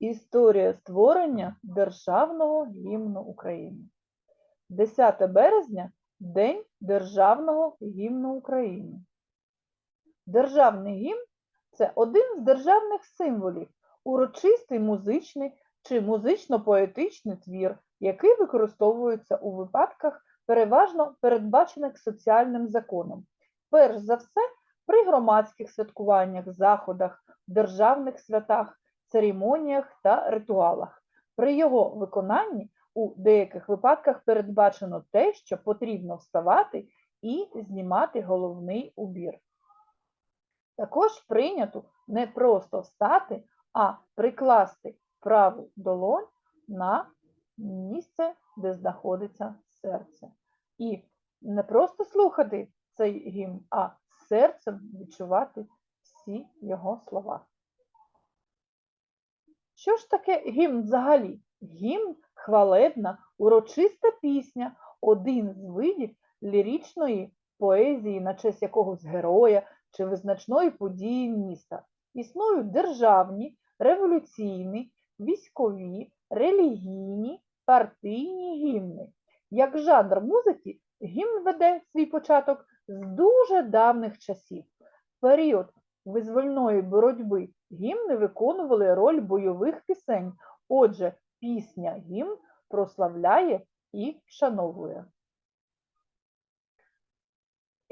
Історія створення Державного гімну України. 10 березня День Державного гімну України. Державний гімн це один з державних символів, урочистий музичний чи музично-поетичний твір, який використовується у випадках, переважно передбачених соціальним законом. Перш за все, при громадських святкуваннях, заходах, державних святах, церемоніях та ритуалах. При його виконанні у деяких випадках передбачено те, що потрібно вставати і знімати головний убір. Також прийнято не просто встати, а прикласти праву долонь на місце, де знаходиться серце. І не просто слухати цей гімн, а серцем відчувати всі його слова. Що ж таке гімн взагалі? Гімн хвалебна, урочиста пісня, один з видів ліричної поезії на честь якогось героя чи визначної події міста. Існують державні, революційні, військові, релігійні, партійні гімни. Як жанр музики, гімн веде свій початок з дуже давних часів. Період визвольної боротьби гімни виконували роль бойових пісень. Отже, пісня гімн прославляє і вшановує.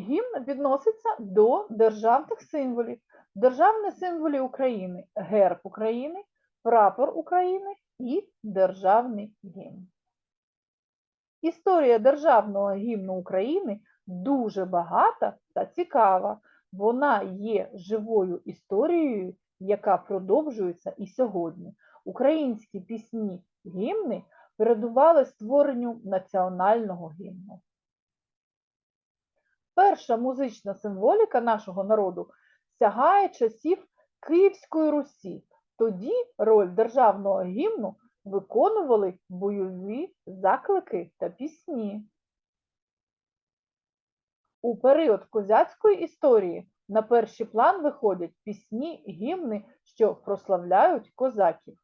Гімн відноситься до державних символів. Державні символи України герб України, прапор України і державний гімн. Історія державного гімну України дуже багата та цікава. Вона є живою історією, яка продовжується і сьогодні. Українські пісні гімни передували створенню національного гімну. Перша музична символіка нашого народу сягає часів Київської Русі. Тоді роль державного гімну виконували бойові заклики та пісні. У період козацької історії на перший план виходять пісні, гімни, що прославляють козаків.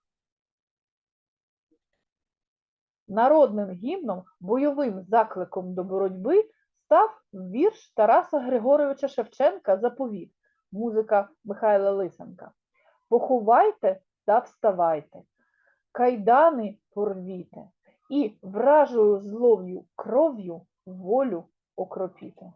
Народним гімном, бойовим закликом до боротьби став вірш Тараса Григоровича Шевченка «Заповіт», музика Михайла Лисенка. Поховайте та вставайте, кайдани порвіте і вражою злов'ю кров'ю волю окропіте.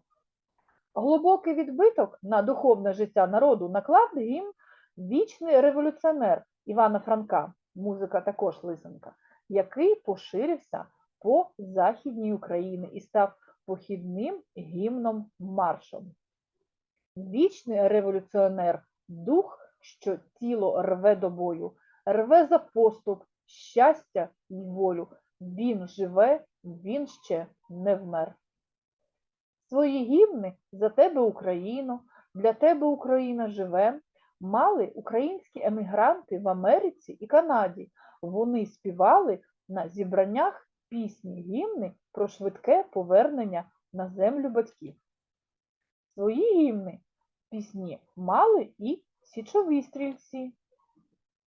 Глибокий відбиток на духовне життя народу наклав гімн вічний революціонер Івана Франка, музика також Лисенка, який поширився по Західній Україні і став похідним гімном маршем. Вічний революціонер дух, що тіло рве до бою, рве за поступ, щастя й волю. Він живе, він ще не вмер. Свої гімни за тебе Україно, для тебе Україна живе, мали українські емігранти в Америці і Канаді. Вони співали на зібраннях пісні гімни про швидке повернення на землю батьків. Свої гімни пісні мали і січові стрільці.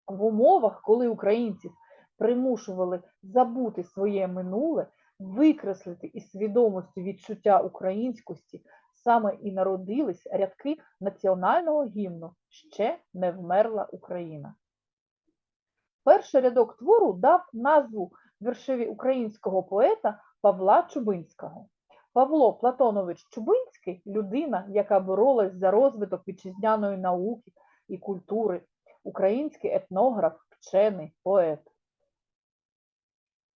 В умовах, коли українців примушували забути своє минуле, викреслити із свідомості відчуття українськості, саме і народились рядки національного гімну Ще не вмерла Україна. Перший рядок твору дав назву віршеві українського поета Павла Чубинського. Павло Платонович Чубинський людина, яка боролась за розвиток вітчизняної науки і культури, український етнограф, вчений, поет.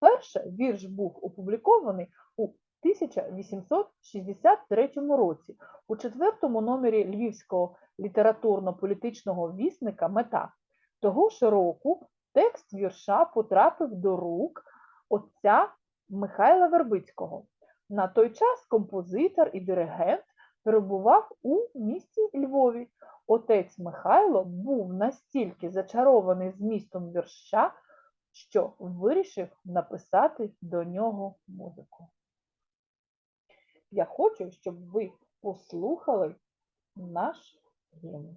Перше вірш був опублікований у 1863 році у четвертому номері Львівського літературно-політичного вісника Мета. Того ж року текст вірша потрапив до рук отця Михайла Вербицького. На той час композитор і диригент перебував у місті Львові. Отець Михайло був настільки зачарований змістом вірша, що вирішив написати до нього музику. Я хочу, щоб ви послухали наш гімн.